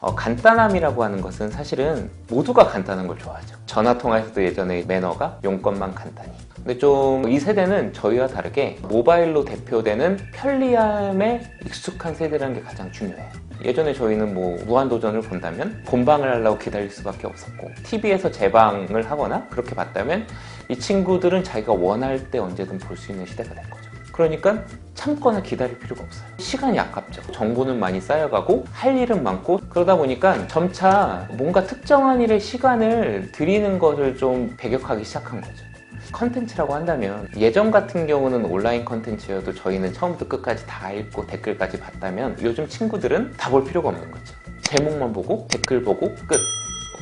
어, 간단함이라고 하는 것은 사실은 모두가 간단한 걸 좋아하죠. 전화 통화에서도 예전에 매너가 용건만 간단히. 근데 좀 이 세대는 저희와 다르게 모바일로 대표되는 편리함에 익숙한 세대라는 게 가장 중요해요. 예전에 저희는 뭐 무한도전을 본다면 본방을 하려고 기다릴 수밖에 없었고 TV에서 재방을 하거나 그렇게 봤다면 이 친구들은 자기가 원할 때 언제든 볼 수 있는 시대가 된 거죠. 그러니까 참거나 기다릴 필요가 없어요. 시간이 아깝죠. 정보는 많이 쌓여가고 할 일은 많고 그러다 보니까 점차 뭔가 특정한 일에 시간을 들이는 것을 좀 배격하기 시작한 거죠. 컨텐츠라고 한다면 예전 같은 경우는 온라인 컨텐츠여도 저희는 처음부터 끝까지 다 읽고 댓글까지 봤다면 요즘 친구들은 다 볼 필요가 없는 거죠. 제목만 보고 댓글 보고 끝.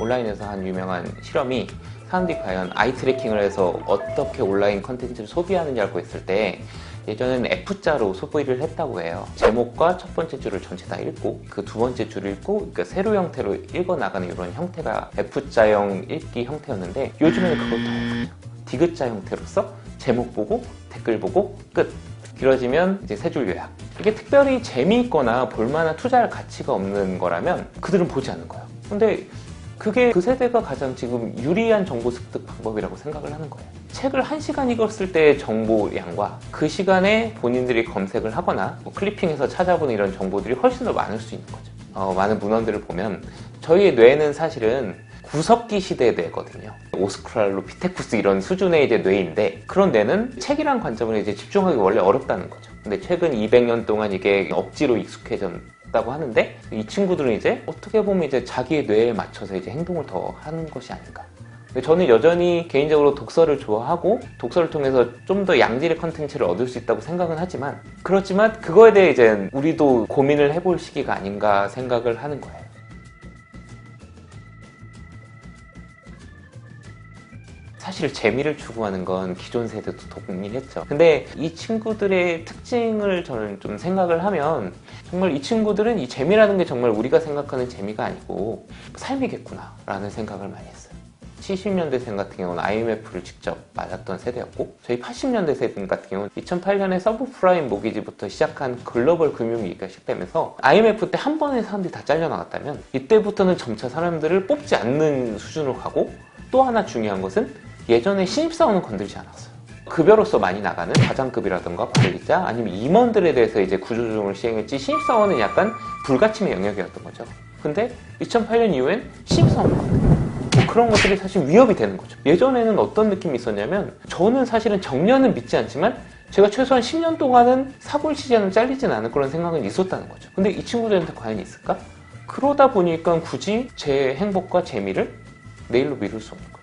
온라인에서 한 유명한 실험이 사람들이 과연 아이 트래킹을 해서 어떻게 온라인 컨텐츠를 소비하느냐고 했을 때 예전에는 F자로 소비를 했다고 해요. 제목과 첫 번째 줄을 전체 다 읽고 그 두 번째 줄을 읽고 그러니까 세로 형태로 읽어 나가는 이런 형태가 F자형 읽기 형태였는데 요즘에는 그것도 없죠. 디귿자 형태로서 제목 보고 댓글 보고 끝. 길어지면 이제 세 줄 요약. 이게 특별히 재미있거나 볼만한 투자할 가치가 없는 거라면 그들은 보지 않는 거예요. 근데 그게 그 세대가 가장 지금 유리한 정보 습득 방법이라고 생각을 하는 거예요. 책을 한 시간 읽었을 때의 정보량과 그 시간에 본인들이 검색을 하거나 뭐 클리핑해서 찾아보는 이런 정보들이 훨씬 더 많을 수 있는 거죠. 어, 많은 문헌들을 보면 저희의 뇌는 사실은 구석기 시대의 뇌거든요. 오스크랄로 피테쿠스 이런 수준의 이제 뇌인데 그런 뇌는 책이란 관점으로 이제 집중하기 원래 어렵다는 거죠. 근데 최근 200년 동안 이게 억지로 익숙해 졌다고 하는데 이 친구들은 이제 어떻게 보면 이제 자기의 뇌에 맞춰서 이제 행동을 더 하는 것이 아닌가. 저는 여전히 개인적으로 독서를 좋아하고 독서를 통해서 좀 더 양질의 컨텐츠를 얻을 수 있다고 생각은 하지만 그렇지만 그거에 대해 이제 우리도 고민을 해볼 시기가 아닌가 생각을 하는 거예요. 사실 재미를 추구하는 건 기존 세대도 동일했죠. 근데 이 친구들의 특징을 저는 좀 생각을 하면 정말 이 친구들은 이 재미라는 게 정말 우리가 생각하는 재미가 아니고 삶이겠구나 라는 생각을 많이 했어요. 70년대생 같은 경우는 IMF를 직접 맞았던 세대였고 저희 80년대 세대 같은 경우는 2008년에 서브프라임 모기지부터 시작한 글로벌 금융위기가 시작되면서 IMF 때 한 번에 사람들이 다 잘려나갔다면 이때부터는 점차 사람들을 뽑지 않는 수준으로 가고 또 하나 중요한 것은 예전에 신입사원은 건들지 않았어요. 급여로서 많이 나가는 과장급이라든가 관리자 아니면 임원들에 대해서 이제 구조조정을 시행했지 신입사원은 약간 불가침의 영역이었던 거죠. 근데 2008년 이후엔 신입사원 건들 뭐 그런 것들이 사실 위협이 되는 거죠. 예전에는 어떤 느낌이 있었냐면 저는 사실은 정년은 믿지 않지만 제가 최소한 10년 동안은 치지 않으면 잘리진 않을 거라는 생각은 있었다는 거죠. 근데 이 친구들한테 과연 있을까? 그러다 보니까 굳이 제 행복과 재미를 내일로 미룰 수 없는 거예요.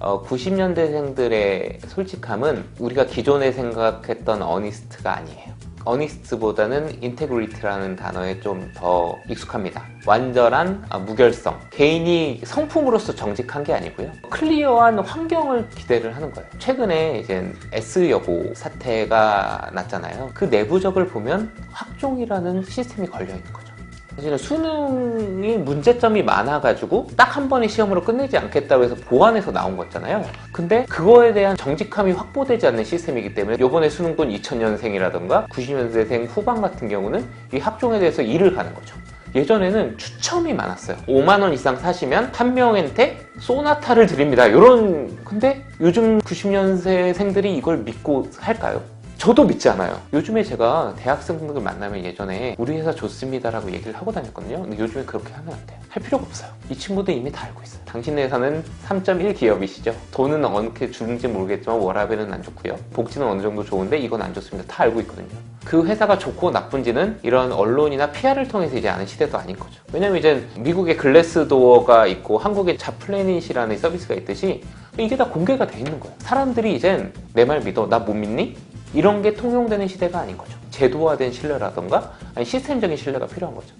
어, 90년대생들의 솔직함은 우리가 기존에 생각했던 어니스트가 아니에요. 어니스트보다는 인테그리티라는 단어에 좀 더 익숙합니다. 완전한 아, 무결성. 개인이 성품으로서 정직한 게 아니고요. 클리어한 환경을 기대를 하는 거예요. 최근에 이제 S여고 사태가 났잖아요. 그 내부적을 보면 학종이라는 시스템이 걸려 있는 거죠. 사실은 수능이 문제점이 많아가지고 딱 한 번의 시험으로 끝내지 않겠다고 해서 보완해서 나온 거잖아요. 근데 그거에 대한 정직함이 확보되지 않는 시스템이기 때문에 이번에 수능본 2000년생이라던가 90년대생 후반 같은 경우는 이 학종에 대해서 일을 가는 거죠. 예전에는 추첨이 많았어요. 5만 원 이상 사시면 한 명한테 소나타를 드립니다. 이런 근데 요즘 90년생들이 이걸 믿고 할까요? 저도 믿지 않아요. 요즘에 제가 대학생분들 만나면 예전에 우리 회사 좋습니다라고 얘기를 하고 다녔거든요. 근데 요즘에 그렇게 하면 안 돼요. 할 필요가 없어요. 이 친구들 이미 다 알고 있어요. 당신네 회사는 3.1 기업이시죠. 돈은 어떻게 주는지 모르겠지만 워라벨은 안 좋고요. 복지는 어느 정도 좋은데 이건 안 좋습니다. 다 알고 있거든요. 그 회사가 좋고 나쁜지는 이런 언론이나 PR을 통해서 이제 아는 시대도 아닌 거죠. 왜냐면 이제 미국의 글래스도어가 있고 한국의 자플래닛이라는 서비스가 있듯이 이게 다 공개가 돼 있는 거예요. 사람들이 이젠 내 말 믿어. 나 못 믿니? 이런 게 통용되는 시대가 아닌 거죠. 제도화된 신뢰라던가 아니 시스템적인 신뢰가 필요한 거죠.